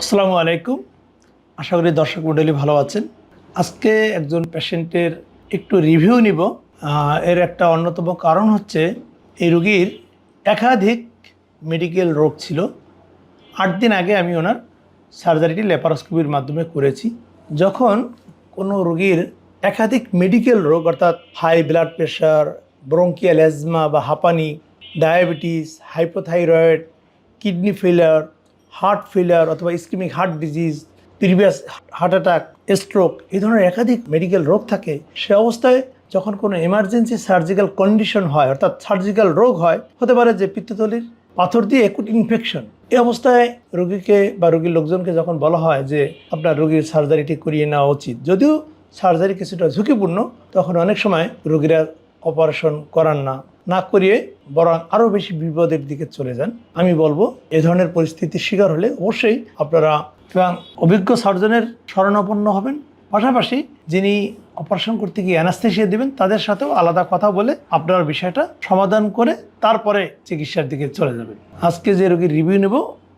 আসসালামু আলাইকুম। আশা করি দর্শক মণ্ডলী ভালো আছেন। আজকে একজন পেশেন্টের একটু রিভিউ নিব। এর একটা অন্যতম কারণ হচ্ছে এই রুগীর একাধিক মেডিকেল রোগ ছিল। আট দিন আগে আমি ওনার সার্জারিটি ল্যাপারোস্কোপির মাধ্যমে করেছি। যখন কোনো রুগীর একাধিক মেডিকেল রোগ, অর্থাৎ high blood pressure, bronchial asthma বা হাঁপানি, diabetes, hypothyroid, kidney failure heart failure অথবা ischaemic heart disease, previous heart attack, stroke এই ধরনের একাধিক মেডিকেল রোগ থাকে। সে অবস্থায় যখন কোনো এমার্জেন্সি সার্জিক্যাল কন্ডিশন হয়, অর্থাৎ সার্জিক্যাল রোগ হয়, হতে পারে যে পিত্তথলির পাথর দিয়ে একুট ইনফেকশন এই অবস্থায় রোগীকে বা রোগীর লোকজনকে যখন বলা হয় যে, আপনার রোগীর সার্জারিটি করিয়ে নেওয়া উচিত। যদিও সার্জারি কিছুটা ঝুঁকিপূর্ণ, তখন অনেক সময় রোগীরা অপারেশন করান না। না করিয়ে বরং আরও বেশি বিপদের দিকে চলে যান। আমি বলব, এ ধরনের পরিস্থিতির শিকার হলে অবশ্যই আপনারা এবং অভিজ্ঞ সার্জনের শরণাপন্ন হবেন। পাশাপাশি যিনি অপারেশন করতে গিয়ে অ্যানাস্থেশিয়া দেবেন, তাদের সাথেও আলাদা কথা বলে আপনার বিষয়টা সমাধান করে তারপরে চিকিৎসার দিকে চলে যাবেন। আজকে যে রোগীর রিভিউ নেব,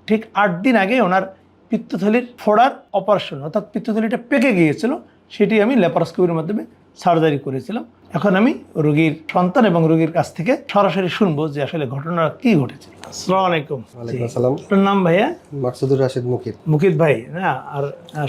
ঠিক আট দিন আগে ওনার পিত্তথলির ফোড়ার অপারেশন অর্থাৎ পিত্তথলিটা পেকে গিয়েছিল, সেটি আমি ল্যাপারোস্কোপির মাধ্যমে সার্জারি করেছিলাম। এখন আমি রোগীর সন্তান এবং রোগীর কাছ থেকে সরাসরি শুনব যে আসলে ঘটনা কি ঘটেছে। আসসালামু আলাইকুম। আসসালাম। আপনার নাম ভাইয়া? মাকসুদুর রাশিদ মুকিত। মুকিত ভাই না? আর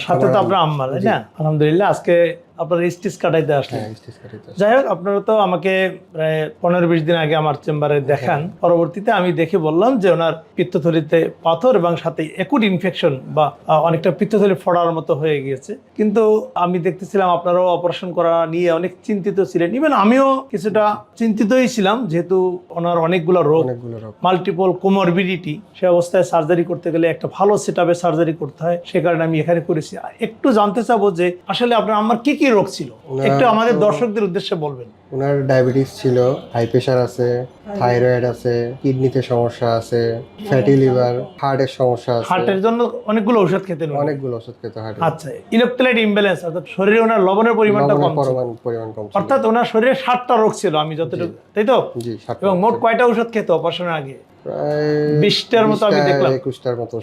সাথে তো আপনার আম্মা না? আলহামদুলিল্লাহ আজকে আপনার স্টিচ কাটাইতে আসলেন। হ্যাঁ কাটিতে যাই হোক আপনারা তো আমাকে প্রায় পনেরো বিশ দিন আগে আমার চেম্বারে দেখান। পরবর্তীতে আমি দেখে বললাম যে ওনার পিত্তথলিতে পাথর এবং সাথে একুট ইনফেকশন বা অনেকটা পিত্তথলি ফোড়ার মতো হয়ে গিয়েছে। কিন্তু আমি দেখতেছিলাম আপনারাও অপারেশন করা নিয়ে অনেক চিন্তিত ছিলেন। ইভেন আমিও কিছুটা চিন্তিতই ছিলাম যেহেতু ওনার অনেকগুলো রোগ মাল্টিপল কোমরবিডিটি সে অবস্থায় সার্জারি করতে গেলে একটা ভালো সেট আপে সার্জারি করতে হয়। সে কারণে আমি এখানে করেছি। একটু জানতে চাবো যে আসলে আপনার আমার কি কি রোগ ছিল। একটু আমাদের দর্শকদের উদ্দেশ্যে বলবেন। ওনার ডায়াবেটিস ছিল হাই প্রেশার আছে থাইরয়েড আছে কিডনিতে সমস্যা আছে ফ্যাটি লিভার হার্টের সমস্যা আছে। হার্টের জন্য অনেকগুলো ঔষধ খেতেন। অনেকগুলো ওষুধ খেতে হয়। আচ্ছা ইলেকট্রোলাইট ইমব্যালেন্স অর্থাৎ শরীরে ওনার লবণের পরিমাণটা কম পরিমাণ পরিমাণ কম অর্থাৎ ওনার শরীরে সাতটা রোগ ছিল আমি যতটুকু তাই তো? জি এবং মোট কয়টা ওষুধ খেত অপারেশনের আগে? বিশটার মতো আমি দেখলাম। একুশটার মতো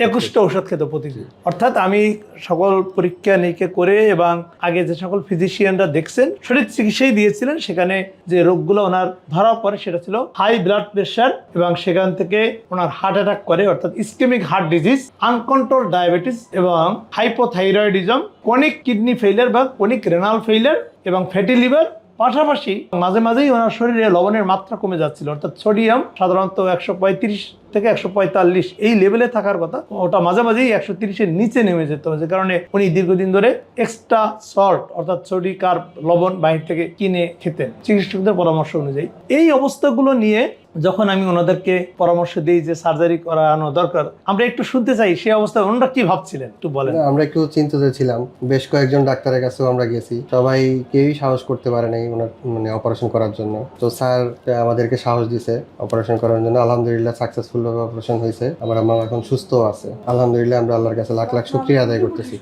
ওষুধ খেত। প্রতিদিন। অর্থাৎ আমি সকল পরীক্ষা নিরীক্ষা করে এবং আগে যে সকল ফিজিশিয়ানরা দেখছেন সঠিক চিকিৎসাই দিয়েছিলেন সেখানে যে রোগগুলো ওনার ধরা পরে সেটা ছিল হাই ব্লাড প্রেশার এবং সেখান থেকে ওনার হার্ট অ্যাটাক করে, অর্থাৎ ischaemic heart disease uncontrol diabetes এবং হাইপোথাইরয়েডিজম কনিক কিডনি ফেইলার বা কনিক রেনাল ফেইলার এবং ফ্যাটি লিভার পাশাপাশি মাঝে মাঝেই ওনার শরীরে লবণের মাত্রা কমে যাচ্ছিল, অর্থাৎ সোডিয়াম সাধারণত একশো পঁয়ত্রিশ থেকে একশো পঁয়তাল্লিশ এই লেভেলে থাকার কথা, ওটা মাঝে মাঝেই একশো তিরিশের নিচে নেমে যেত। যে কারণে উনি দীর্ঘদিন ধরে এক্সট্রা সল্ট অর্থাৎ সোডি কার্ব লবণ বাহির থেকে কিনে খেতেন। চিকিৎসকদের পরামর্শ অনুযায়ী এই অবস্থাগুলো নিয়ে যখন আমি ওনাদেরকে পরামর্শ দিই যে সার্জারি করানো দরকার আমরা একটু শুনতে চাই সেই অবস্থায় ওনারা কি ভাবছিলেন? একটু বলেন। আমরা একটু চিন্তিত ছিলাম। বেশ কয়েকজন ডাক্তারের কাছেও আমরা গেছি। সবাই কেউই সাহস করতে পারে নাই ওনার মানে অপারেশন করার জন্য। তো স্যার আমাদেরকে সাহস দিছে অপারেশন করার জন্য। আলহামদুলিল্লাহ সাকসেসফুল ভাবে অপারেশন হয়েছে আমার আম্মা এখন সুস্থ আছে। আলহামদুলিল্লাহ আমরা আল্লাহর কাছে লাখ লাখ শুক্রিয়া আদায় করতেছি।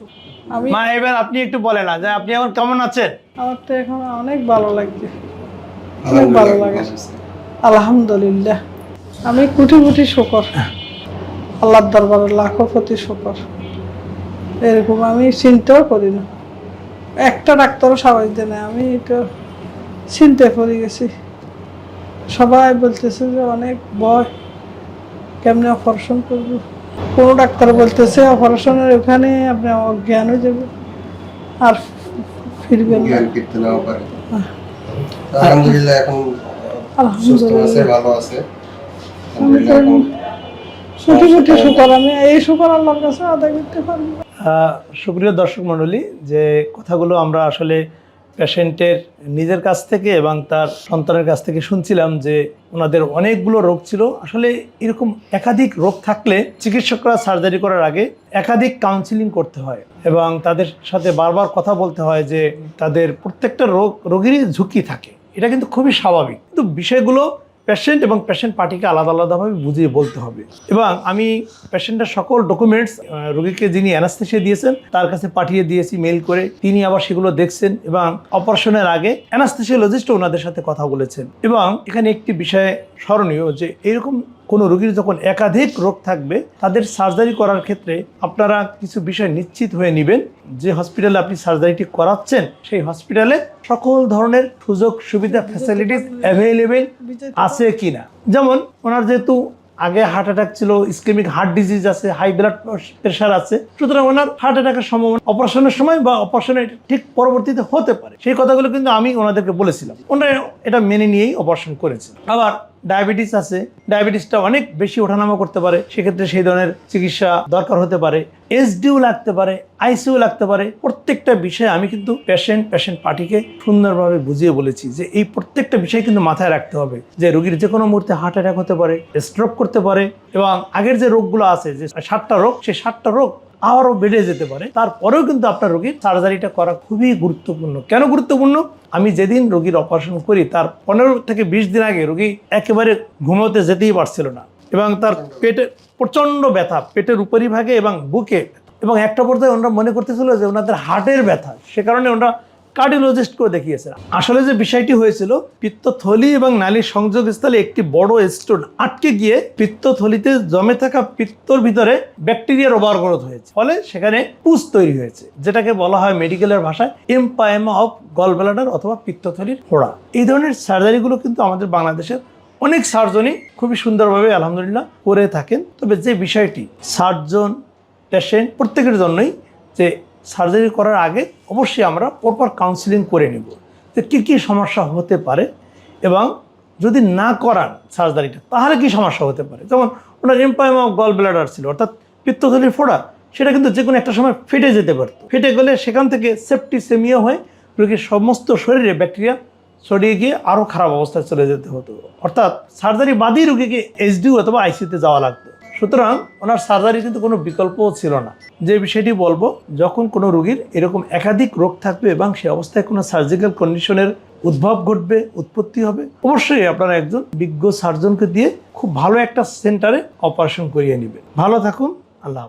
মা এবার আপনি একটু বলেন না যে আপনি এখন কেমন আছেন? আমার তো এখন অনেক ভালো লাগছে। অনেক ভালো লাগে। আলহামদুলিল্লাহ। আমি কোটি কোটি শুকর। আল্লাহর দরবারে লাখো প্রতি শুকর। এরকম আমি চিন্তাও করি না। একটা ডাক্তারও সাবাস দেয় না আমি এটা চিন্তায় পড়ে গেছি। সবাই বলতেছে যে অনেক ভয়। কেমনে অপারেশন করব? কোনো ডাক্তার বলতেছে অপারেশনের ওখানে আপনি অজ্ঞান হয়ে আর ফিরবেন আলহামদুলিল্লাহ, এখন আলহামদুলিল্লাহ। ভালো আছে। কোটি কোটি শুকর আমি এই শুকর আল্লাহর কাছে আদায় করতে পারব। সুপ্রিয় দর্শক মণ্ডলী যে কথাগুলো আমরা আসলে পেশেন্টের নিজের কাছ থেকে এবং তার সন্তানের কাছ থেকে শুনছিলাম যে ওনাদের অনেকগুলো রোগ ছিল আসলে এরকম একাধিক রোগ থাকলে চিকিৎসকরা সার্জারি করার আগে একাধিক কাউন্সিলিং করতে হয় এবং তাদের সাথে বারবার কথা বলতে হয় যে তাদের প্রত্যেকটা রোগ রোগেরই ঝুঁকি থাকে। এটা কিন্তু খুবই স্বাভাবিক। কিন্তু বিষয়গুলো পেশেন্ট এবং পেশেন্ট পার্টিকে আলাদা আলাদাভাবে বুঝিয়ে বলতে হবে। এবং আমি পেশেন্টের সকল ডকুমেন্টস রোগীকে যিনি অ্যানাস্থেসিয়া দিয়েছেন, তার কাছে পাঠিয়ে দিয়েছি মেইল করে। তিনি আবার সেগুলো দেখছেন এবং অপারেশনের আগে অ্যানাস্থেসিওলজিস্ট ওনাদের সাথে কথা বলেছেন। এবং এখানে একটি বিষয় স্মরণীয় যে, এরকম কোনো রোগীর যখন একাধিক রোগ থাকবে তাদের সার্জারি করার ক্ষেত্রে আপনারা কিছু বিষয় নিশ্চিত হয়ে নেবেন। যে হসপিটালে আপনি সার্জারিটি করাচ্ছেন সেই হসপিটালে সকল ধরনের সুযোগ সুবিধা ফ্যাসিলিটিস অ্যাভেলেবেল আছে। কিনা? যেমন ওনার যেহেতু আগে হার্ট অ্যাটাক ছিল ইসকেমিক হার্ট ডিজিজ আছে হাই ব্লাড প্রেশার আছে সুতরাং ওনার হার্ট অ্যাটাকের সম্ভাবনা অপারেশনের সময় বা অপারেশনের ঠিক পরবর্তীতে হতে পারে। সেই কথাগুলো কিন্তু আমি ওনাদেরকে বলেছিলাম। ওনারা এটা মেনে নিয়েই অপারেশন করেছে আবার ডায়াবেটিস আছে, ডায়াবেটিসটা অনেক বেশি ওঠানামা করতে পারে, সেক্ষেত্রে সেই ধরনের চিকিৎসা দরকার হতে পারে। এসডিও লাগতে পারে আইসিইউ লাগতে পারে, প্রত্যেকটা বিষয়ে আমি কিন্তু পেশেন্ট পেশেন্ট পার্টিকে সুন্দরভাবে বুঝিয়ে বলেছি যে এই প্রত্যেকটা বিষয় কিন্তু মাথায় রাখতে হবে, যে রোগীর যে কোনো মুহূর্তে হার্ট অ্যাটাক হতে পারে স্ট্রোক করতে পারে, এবং আগের যে রোগগুলো আছে, যে সাতটা রোগ, সেই সাতটা রোগ আরও বেড়ে যেতে পারে। তারপরেও কিন্তু আপনার রোগীর সার্জারিটা করা খুবই গুরুত্বপূর্ণ। কেন গুরুত্বপূর্ণ? আমি যেদিন রোগীর অপারেশন করি তার পনেরো থেকে বিশ দিন আগে রোগী একেবারে ঘুমোতে যেতেই পারছিল না এবং তার পেটে প্রচণ্ড ব্যথা পেটের উপরিভাগে এবং বুকে এবং একটা পর্যায়ে ওনারা মনে করতেছিল যে ওনাদের হার্টের ব্যথা সে কারণে ওনারা কার্ডিওলজিস্টকেও দেখিয়েছে আসলে যে বিষয়টি হয়েছিল, পিত্তথলি এবং নালীর সংযোগস্থলে একটি বড় স্টোন আটকে গিয়ে পিত্তথলিতে জমে থাকা পিত্তর ভিতরে ব্যাকটেরিয়ার ওভারগ্রোথ হয়েছে। ফলে সেখানে পুষ তৈরি হয়েছে, যেটাকে বলা হয় মেডিকেলের ভাষায় এমপায়েমা অফ গল ব্লাডার অথবা পিত্তথলির ফোড়া। এই ধরনের সার্জারিগুলো কিন্তু আমাদের বাংলাদেশের অনেক সার্জনই খুবই সুন্দরভাবে আলহামদুলিল্লাহ করে থাকেন। তবে যে বিষয়টি, সার্জন, পেশেন্ট প্রত্যেকের জন্যই যে সার্জারি করার আগে অবশ্যই আমরা পরপর কাউন্সিলিং করে নেব যে কী কী সমস্যা হতে পারে এবং যদি না করান সার্জারিটা, তাহলে কি সমস্যা হতে পারে? যেমন ওনার এমপাইম গল ব্লাডার ছিল, অর্থাৎ পিত্তথলির ফোড়া, সেটা কিন্তু যে কোনো একটা সময় ফেটে যেতে পারতো। ফেটে গেলে সেখান থেকে সেপ্টিসেমিয়া হয়ে, রোগীর সমস্ত শরীরে ব্যাকটেরিয়া ছড়িয়ে গিয়ে আরও খারাপ অবস্থায় চলে যেতে হতো। অর্থাৎ সার্জারি বাদেই রোগীকে এইচডিউ অথবা আইসিউতে যাওয়া লাগতো। সুতরাং ওনার সার্জারি কিন্তু কোনো বিকল্পও ছিল না। যে বিষয়টি বলব, যখন কোনো রোগীর এরকম একাধিক রোগ থাকবে এবং সে অবস্থায় কোনো সার্জিক্যাল কন্ডিশনের উদ্ভব ঘটবে, উৎপত্তি হবে, অবশ্যই আপনারা একজন বিজ্ঞ সার্জনকে দিয়ে খুব ভালো একটা সেন্টারে অপারেশন করিয়ে নেবেন। ভালো থাকুন, আল্লাহ